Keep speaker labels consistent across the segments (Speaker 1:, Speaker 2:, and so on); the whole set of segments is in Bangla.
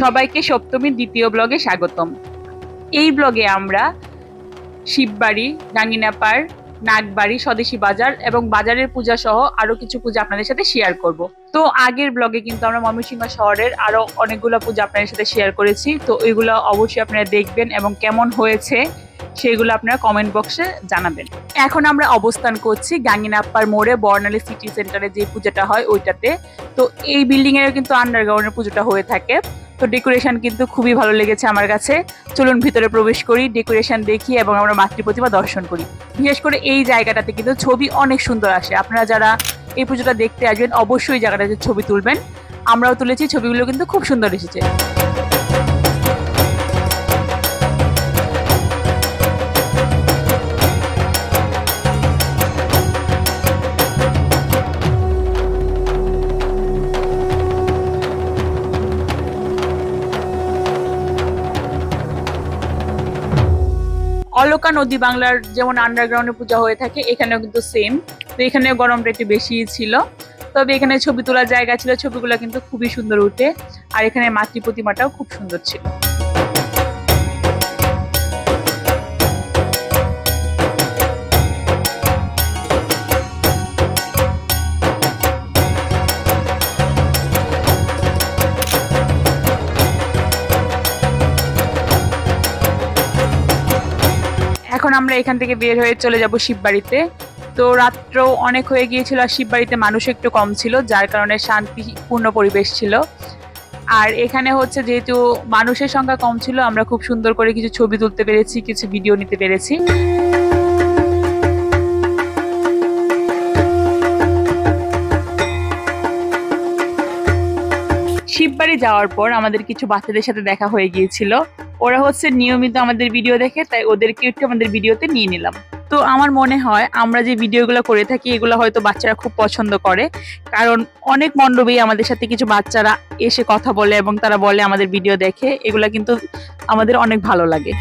Speaker 1: সবাইকে সপ্তমীর দ্বিতীয় ব্লগে স্বাগতম। এই ব্লগে আমরা শিববাড়ি ডাঙ্গিনাপাড় নাগবাড়ি, স্বদেশী বাজার এবং বাজারের পূজা সহ আরও কিছু পূজা আপনাদের সাথে শেয়ার করব। তো আগের ব্লগে কিন্তু আমরা ময়মনসিংহ শহরের আরও অনেকগুলো পূজা আপনাদের সাথে শেয়ার করেছি। তো ওইগুলো অবশ্যই আপনারা দেখবেন এবং কেমন হয়েছে সেগুলো আপনারা কমেন্ট বক্সে জানাবেন। এখন আমরা অবস্থান করছি গাঙ্গিনাপ্পার মোড়ে বর্ণালী সিটি সেন্টারে যে পূজাটা হয় ওইটাতে। তো এই বিল্ডিং এর কিন্তু আন্ডারগ্রাউন্ডের পুজোটা হয়ে থাকে। তো ডেকোরেশন কিন্তু খুবই ভালো লেগেছে আমার কাছে। চলুন ভিতরে প্রবেশ করি ডেকোরেশন দেখি এবং আমরা মাতৃ প্রতিমা দর্শন করি। বিশেষ করে এই জায়গাটাতে কিন্তু ছবি অনেক সুন্দর আসে। আপনারা যারা এই পুজোটা দেখতে আসবেন, অবশ্যই জায়গাটাতে ছবি তুলবেন। আমরাও তুলেছি, ছবিগুলো কিন্তু খুব সুন্দর এসেছে। অলকা নদী বাংলার যেমন আন্ডারগ্রাউন্ডে পূজা হয়ে থাকে, এখানেও কিন্তু সেম তো এখানে গরমটা একটু বেশি ছিল। তবে এখানে ছবি তোলার জায়গা ছিল, ছবিগুলো কিন্তু খুবই সুন্দর উঠে। আর এখানে মাতৃ প্রতিমাটাও খুব সুন্দর ছিল। এখন আমরা এখান থেকে বের হয়ে চলে যাব শিববাড়িতে। তো রাত্র অনেক হয়ে গিয়েছিল আর শিববাড়িতে মানুষ একটু কম ছিল, যার কারণে শান্তিপূর্ণ পরিবেশ ছিল। আর এখানে হচ্ছে যেহেতু মানুষের সংখ্যা কম ছিল, আমরা খুব সুন্দর করে কিছু ছবি তুলতে পেরেছি, কিছু ভিডিও নিতে পেরেছি। শিববাড়ি যাওয়ার পর আমাদের কিছু বাচ্চাদের সাথে দেখা হয়ে গিয়েছিল। ওরা হচ্ছে নিয়মিত আমাদের ভিডিও দেখে, তাই ওদেরকে একটু আমাদের ভিডিওতে নিয়ে নিলাম। তো আমার মনে হয় আমরা যে ভিডিওগুলো করে থাকি, এগুলো হয়তো বাচ্চারা খুব পছন্দ করে। কারণ অনেক মণ্ডপেই আমাদের সাথে কিছু বাচ্চারা এসে কথা বলে এবং তারা বলে আমাদের ভিডিও দেখে। এগুলো কিন্তু আমাদের অনেক ভালো লাগে।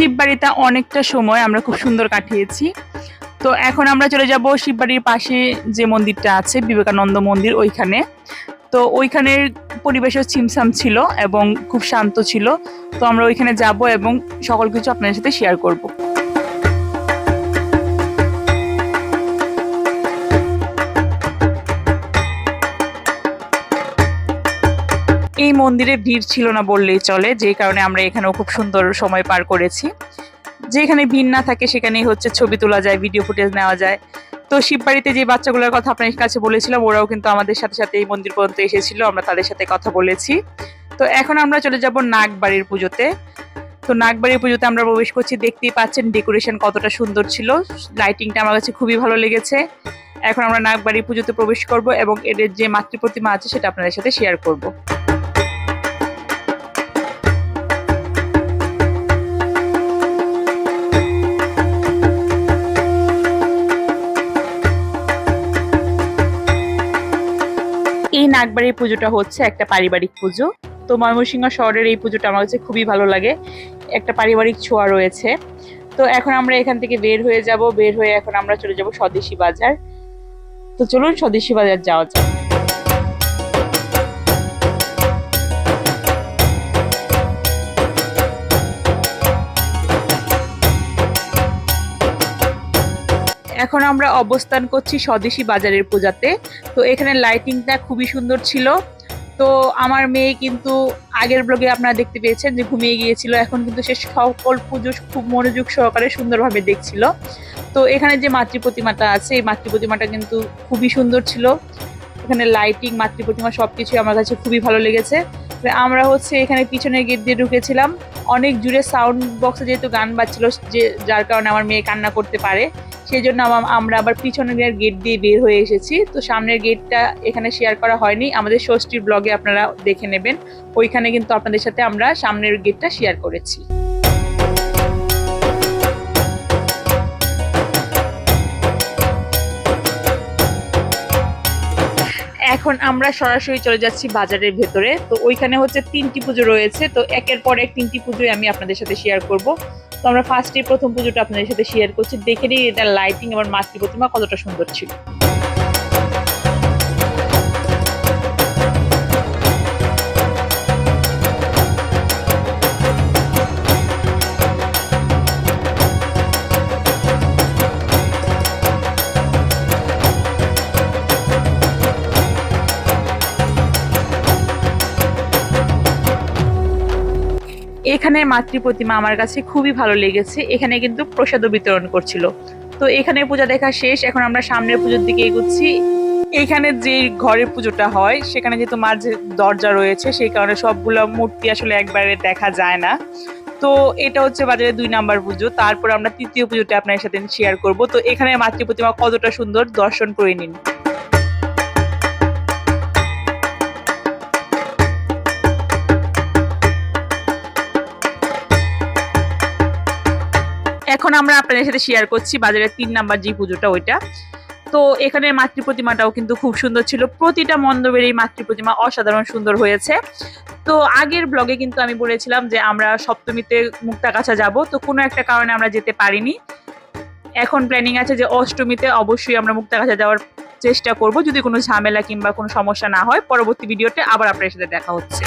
Speaker 1: শিববাড়িতে অনেকটা সময় আমরা খুব সুন্দর কাটিয়েছি। তো এখন আমরা চলে যাব শিববাড়ির পাশে যে মন্দিরটা আছে, বিবেকানন্দ মন্দির ওইখানে। তো ওইখানের পরিবেশও ছিমছাম ছিল এবং খুব শান্ত ছিল। তো আমরা ওইখানে যাব এবং সকল কিছু আপনাদের সাথে শেয়ার করব। মন্দিরে ভিড় ছিল না বললেই চলে যে কারণে আমরা এখানেও খুব সুন্দর সময় পার করেছি। যেখানে ভিড় না থাকে সেখানেই হচ্ছে ছবি তোলা যায় ভিডিও ফুটেজ নেওয়া যায়। তো শিববাড়িতে যে বাচ্চাগুলোর কথা আপনার কাছে বলেছিলাম, ওরাও কিন্তু আমাদের সাথে সাথে এই মন্দির পর্যন্ত এসেছিল, আমরা তাদের সাথে কথা বলেছি। তো এখন আমরা চলে যাব নাগবাড়ির পুজোতে। তো নাগবাড়ির পুজোতে আমরা প্রবেশ করছি, দেখতেই পাচ্ছেন ডেকোরেশন কতটা সুন্দর ছিল। লাইটিংটা আমার কাছে খুবই ভালো লেগেছে। এখন আমরা নাগবাড়ির পুজোতে প্রবেশ করব এবং এদের যে মাতৃ প্রতিমা আছে সেটা আপনাদের সাথে শেয়ার করব। এই নাগবাড়ির পুজোটা হচ্ছে একটা পারিবারিক পুজো। তো ময়মনসিংহ শহরের এই পুজোটা আমার কাছে খুবই ভালো লাগে। একটা পারিবারিক ছোঁয়া রয়েছে। তো এখন আমরা এখান থেকে বের হয়ে যাব। বের হয়ে এখন আমরা চলে যাব স্বদেশী বাজার। তো চলুন স্বদেশী বাজার যাওয়া যাক। এখন আমরা অবস্থান করছি স্বদেশী বাজারের পূজাতে। তো এখানে লাইটিংটা খুবই সুন্দর ছিল। তো আমার মেয়ে কিন্তু আগের ব্লগে আপনারা দেখতে পেয়েছেন যে ঘুমিয়ে গিয়েছিল। এখন কিন্তু সে সকল পুজো খুব মনোযোগ সহকারে সুন্দরভাবে দেখছিল। তো এখানে যে মাতৃ প্রতিমাটা আছে, এই মাতৃ প্রতিমাটা কিন্তু খুবই সুন্দর ছিল। এখানে লাইটিং মাতৃ প্রতিমা সবকিছু আমার কাছে খুবই ভালো লেগেছে। আমরা হচ্ছে এখানে পিছনের গেট দিয়ে ঢুকেছিলাম। অনেক জুড়ে সাউন্ড বক্সে যেহেতু গান বাজছিল, যে যার কারণে আমার মেয়ে কান্না করতে পারে। সেই জন্য আম- আমরা আবার পিছনের গেট দিয়ে বের হয়ে এসেছি। তো সামনের গেটটা এখানে শেয়ার করা হয়নি। আমাদের ষষ্ঠীর ব্লগে আপনারা দেখে নেবেন। ওইখানে কিন্তু আপনাদের সাথে আমরা সামনের গেটটা শেয়ার করেছি। এখন আমরা সরাসরি চলে যাচ্ছি বাজারের ভেতরে। তো ওইখানে হচ্ছে তিনটি পুজো রয়েছে। তো একের পর এক তিনটি পুজোই আমি আপনাদের সাথে শেয়ার করব। তো আমরা ফার্স্টে প্রথম পুজোটা আপনাদের সাথে শেয়ার করছি। দেখে নিই এটা লাইটিং আমার মাতৃ প্রতিমা কতটা সুন্দর ছিল। এখানে মাতৃ প্রতিমা আমার কাছে খুবই ভালো লেগেছে। এখানে কিন্তু প্রসাদও বিতরণ করছিল। তো এখানে পূজা দেখা শেষ, এখন আমরা সামনের পুজোর দিকে এগুচ্ছি। এখানে যে ঘরের পুজোটা হয়, সেখানে যেহেতু মার যে দরজা রয়েছে, সেই কারণে সবগুলো মূর্তি আসলে একবারে দেখা যায় না। তো এটা হচ্ছে বাজারে দুই নাম্বার পুজো। তারপর আমরা তৃতীয় পুজোটা আপনার সাথে শেয়ার করব। তো এখানে মাতৃ প্রতিমা কতটা সুন্দর, দর্শন করে নিন। আমরা আপনাদের সাথে শেয়ার করছি, বাজারের তিন নাম্বার যে পুজোটা ওইটা। তো এখানে মাতৃ প্রতিমাটাও কিন্তু খুব সুন্দর ছিল। প্রতিটা মণ্ডপের এই মাতৃ প্রতিমা অসাধারণ সুন্দর হয়েছে। তো আগের ব্লগে কিন্তু আমি বলেছিলাম যে আমরা সপ্তমীতে মুক্তাগাছা যাব, তো কোনো একটা কারণে আমরা যেতে পারিনি। এখন প্ল্যানিং আছে যে অষ্টমীতে অবশ্যই আমরা মুক্তাগাছা যাওয়ার চেষ্টা করব, যদি কোনো ঝামেলা কিংবা কোনো সমস্যা না হয়। পরবর্তী ভিডিওতে আবার আপনার সাথে দেখা হচ্ছে।